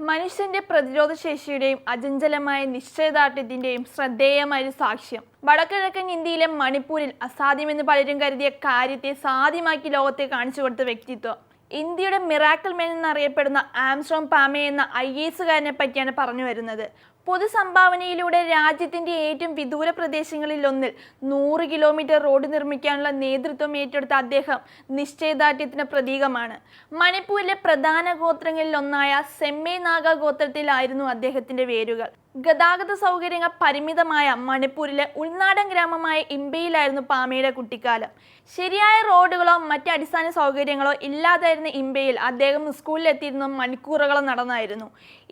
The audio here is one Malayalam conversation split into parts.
മനുഷ്യന്റെ പ്രതിരോധ ശേഷിയുടെയും അചഞ്ചലമായ നിശ്ചയദാർഢ്യത്തിന്റെയും ശ്രദ്ധേയമായ സാക്ഷ്യം. വടക്കിഴക്കൻ ഇന്ത്യയിലെ മണിപ്പൂരിൽ അസാധ്യമെന്ന് പലരും കരുതിയ കാര്യത്തെ സാധ്യമാക്കി ലോകത്തെ കാണിച്ചു കൊടുത്ത വ്യക്തിത്വം. ഇന്ത്യയുടെ മിറാക്കിൾ മെൻ എന്നറിയപ്പെടുന്ന ആംസ്ട്രോം പാമേ എന്ന ഐ എസുകാരനെ പറ്റിയാണ് പറഞ്ഞു വരുന്നത്. പൊതുസംഭാവനയിലൂടെ രാജ്യത്തിന്റെ ഏറ്റവും വിദൂര പ്രദേശങ്ങളിൽ ഒന്നിൽ നൂറ് കിലോമീറ്റർ റോഡ് നിർമ്മിക്കാനുള്ള നേതൃത്വം ഏറ്റെടുത്ത അദ്ദേഹം നിശ്ചയദാർഢ്യത്തിന് പ്രതീകമാണ്. മണിപ്പൂരിലെ പ്രധാന ഗോത്രങ്ങളിലൊന്നായ സെമ്മേ നാഗ ഗോത്രത്തിലായിരുന്നു അദ്ദേഹത്തിന്റെ വേരുകൾ. ഗതാഗത സൗകര്യങ്ങൾ പരിമിതമായ മണിപ്പൂരിലെ ഉൾനാടൻ ഗ്രാമമായ ഇമ്പയിലായിരുന്നു പാമയുടെ കുട്ടിക്കാലം. ശരിയായ റോഡുകളോ മറ്റ് അടിസ്ഥാന സൗകര്യങ്ങളോ ഇല്ലാതായിരുന്ന ഇമ്പയിൽ അദ്ദേഹം സ്കൂളിലെത്തിയിരുന്ന മണിക്കൂറുകളോ നടന്നായിരുന്നു.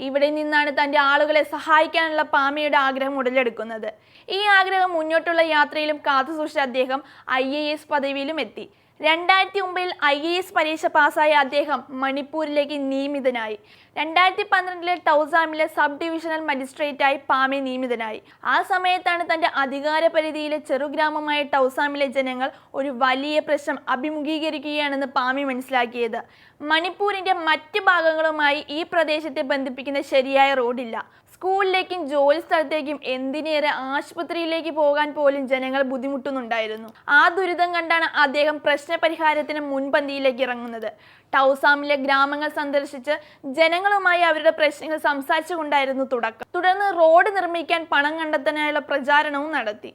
ഇവിടെ നിന്നാണ് തന്റെ ആളുകളെ സഹായിക്കാനുള്ള പാമയുടെ ആഗ്രഹം ഉടലെടുക്കുന്നത്. ഈ ആഗ്രഹം മുന്നോട്ടുള്ള യാത്രയിലും കാത്തുസൂക്ഷിച്ച അദ്ദേഹം ഐ പദവിയിലും എത്തി. രണ്ടായിരത്തി ഒമ്പതിൽ ഐ എ എസ് പരീക്ഷ പാസ്സായ അദ്ദേഹം മണിപ്പൂരിലേക്ക് നിയമിതനായി. രണ്ടായിരത്തി പന്ത്രണ്ടിലെ ടൗസാമിലെ സബ് ഡിവിഷണൽ മജിസ്ട്രേറ്റായി പാമെ നിയമിതനായി. ആ സമയത്താണ് തന്റെ അധികാര പരിധിയിലെ ചെറുഗ്രാമമായ ടൗസാമിലെ ജനങ്ങൾ ഒരു വലിയ പ്രശ്നം അഭിമുഖീകരിക്കുകയാണെന്ന് പാമെ മനസ്സിലാക്കിയത്. മണിപ്പൂരിന്റെ മറ്റ് ഭാഗങ്ങളുമായി ഈ പ്രദേശത്തെ ബന്ധിപ്പിക്കുന്ന ശരിയായ റോഡില്ല. സ്കൂളിലേക്കും ജോലി സ്ഥലത്തേക്കും എന്തിനേറെ ആശുപത്രിയിലേക്ക് പോകാൻ പോലും ജനങ്ങൾ ബുദ്ധിമുട്ടുന്നുണ്ടായിരുന്നു. ആ ദുരിതം കണ്ടാണ് അദ്ദേഹം പ്രശ്നപരിഹാരത്തിന് മുൻപന്തിയിലേക്ക് ഇറങ്ങുന്നത്. ടൗസാമിലെ ഗ്രാമങ്ങൾ സന്ദർശിച്ച് ജനങ്ങളുമായി അവരുടെ പ്രശ്നങ്ങൾ സംസാരിച്ചുകൊണ്ടായിരുന്നു തുടക്കം. തുടർന്ന് റോഡ് നിർമ്മിക്കാൻ പണം കണ്ടെത്താനായുള്ള പ്രചാരണവും നടത്തി.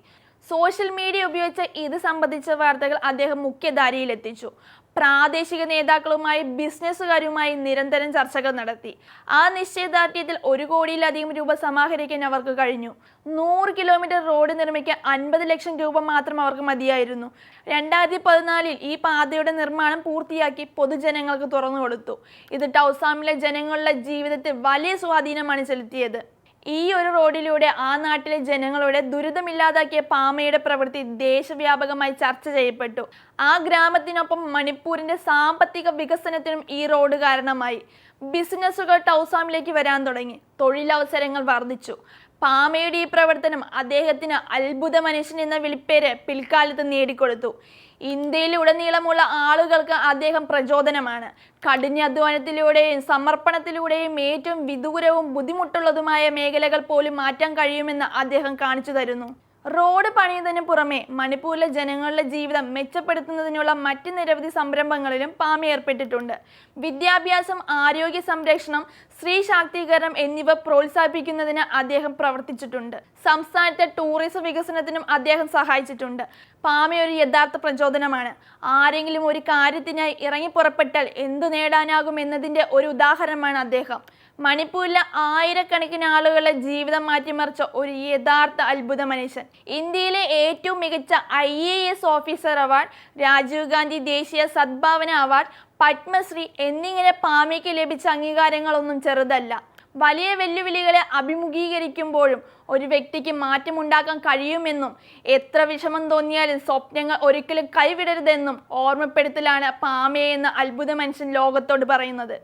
സോഷ്യൽ മീഡിയ ഉപയോഗിച്ച് ഇത് സംബന്ധിച്ച വാർത്തകൾ അദ്ദേഹം മുഖ്യധാരയിൽ എത്തിച്ചു പ്രാദേശിക നേതാക്കളുമായി ബിസിനസ്സുകാരുമായി നിരന്തരം ചർച്ചകൾ നടത്തി. ആ നിശ്ചയദാർഢ്യത്തിൽ ഒരു കോടിയിലധികം രൂപ സമാഹരിക്കാൻ അവർക്ക് കഴിഞ്ഞു. നൂറ് കിലോമീറ്റർ റോഡ് നിർമ്മിക്കാൻ അൻപത് ലക്ഷം രൂപ മാത്രം അവർക്ക് മതിയായിരുന്നു. രണ്ടായിരത്തി പതിനാലിൽ ഈ പാതയുടെ നിർമ്മാണം പൂർത്തിയാക്കി പൊതുജനങ്ങൾക്ക് തുറന്നു കൊടുത്തു ഇത് ടൗസാമിലെ ജനങ്ങളുടെ ജീവിതത്തിൽ വലിയ സ്വാധീനമാണ് ചെലുത്തിയത്. ഈ ഒരു റോഡിലൂടെ ആ നാട്ടിലെ ജനങ്ങളുടെ ദുരിതമില്ലാതാക്കിയ പാമയുടെ പ്രവൃത്തി ദേശവ്യാപകമായി ചർച്ച ചെയ്യപ്പെട്ടു. ആ ഗ്രാമത്തിനൊപ്പം മണിപ്പൂരിന്റെ സാമ്പത്തിക വികസനത്തിനും ഈ റോഡ് കാരണമായി. ബിസിനസ്സുകൾ ടൗസാമിലേക്ക് വരാൻ തുടങ്ങി. തൊഴിലവസരങ്ങൾ വർദ്ധിച്ചു. പാമയുടെ ഈ പ്രവർത്തനം അദ്ദേഹത്തിന് അത്ഭുത മനുഷ്യൻ എന്ന വിളിപ്പേര് പിൽക്കാലത്ത് നേടിക്കൊടുത്തു. ഇന്ത്യയിലുടനീളമുള്ള ആളുകൾക്ക് അദ്ദേഹം പ്രചോദനമാണ്. കഠിനാധ്വാനത്തിലൂടെയും സമർപ്പണത്തിലൂടെയും ഏറ്റവും വിദൂരവും ബുദ്ധിമുട്ടുള്ളതുമായ മേഖലകൾ പോലും മാറ്റാൻ കഴിയുമെന്ന് അദ്ദേഹം കാണിച്ചു തരുന്നു. റോഡ് പണിയുന്നതിന് പുറമെ മണിപ്പൂരിലെ ജനങ്ങളുടെ ജീവിതം മെച്ചപ്പെടുത്തുന്നതിനുള്ള മറ്റ് നിരവധി സംരംഭങ്ങളിലും പാമി ഏർപ്പെട്ടിട്ടുണ്ട്. വിദ്യാഭ്യാസം ആരോഗ്യ സംരക്ഷണം സ്ത്രീ ശാക്തീകരണം എന്നിവ പ്രോത്സാഹിപ്പിക്കുന്നതിന് അദ്ദേഹം പ്രവർത്തിച്ചിട്ടുണ്ട്. സംസ്ഥാനത്തെ ടൂറിസം വികസനത്തിനും അദ്ദേഹം സഹായിച്ചിട്ടുണ്ട്. പാമി ഒരു യഥാർത്ഥ പ്രചോദനമാണ്. ആരെങ്കിലും ഒരു കാര്യത്തിനായി ഇറങ്ങി പുറപ്പെട്ടാൽ എന്തു നേടാനാകും എന്നതിന്റെ ഒരു ഉദാഹരണമാണ് അദ്ദേഹം. മണിപ്പൂരിലെ ആയിരക്കണക്കിന് ആളുകളുടെ ജീവിതം മാറ്റിമറിച്ച ഒരു യഥാർത്ഥ അത്ഭുത മനുഷ്യൻ. ഇന്ത്യയിലെ ഏറ്റവും മികച്ച I A S officer award Rajiv Gandhi ദേശീയ സദ്ഭാവന അവാർഡ് പത്മശ്രീ എന്നിങ്ങനെ പാമയ്ക്ക് ലഭിച്ച അംഗീകാരങ്ങളൊന്നും ചെറുതല്ല. വലിയ വെല്ലുവിളികളെ അഭിമുഖീകരിക്കുമ്പോഴും ഒരു വ്യക്തിക്ക് മാറ്റമുണ്ടാക്കാൻ കഴിയുമെന്നും എത്ര വിഷമം തോന്നിയാലും സ്വപ്നങ്ങൾ ഒരിക്കലും കൈവിടരുതെന്നും ഓർമ്മപ്പെടുത്തലാണ് പാമയെ എന്ന അത്ഭുത മനുഷ്യൻ ലോകത്തോട് പറയുന്നത്.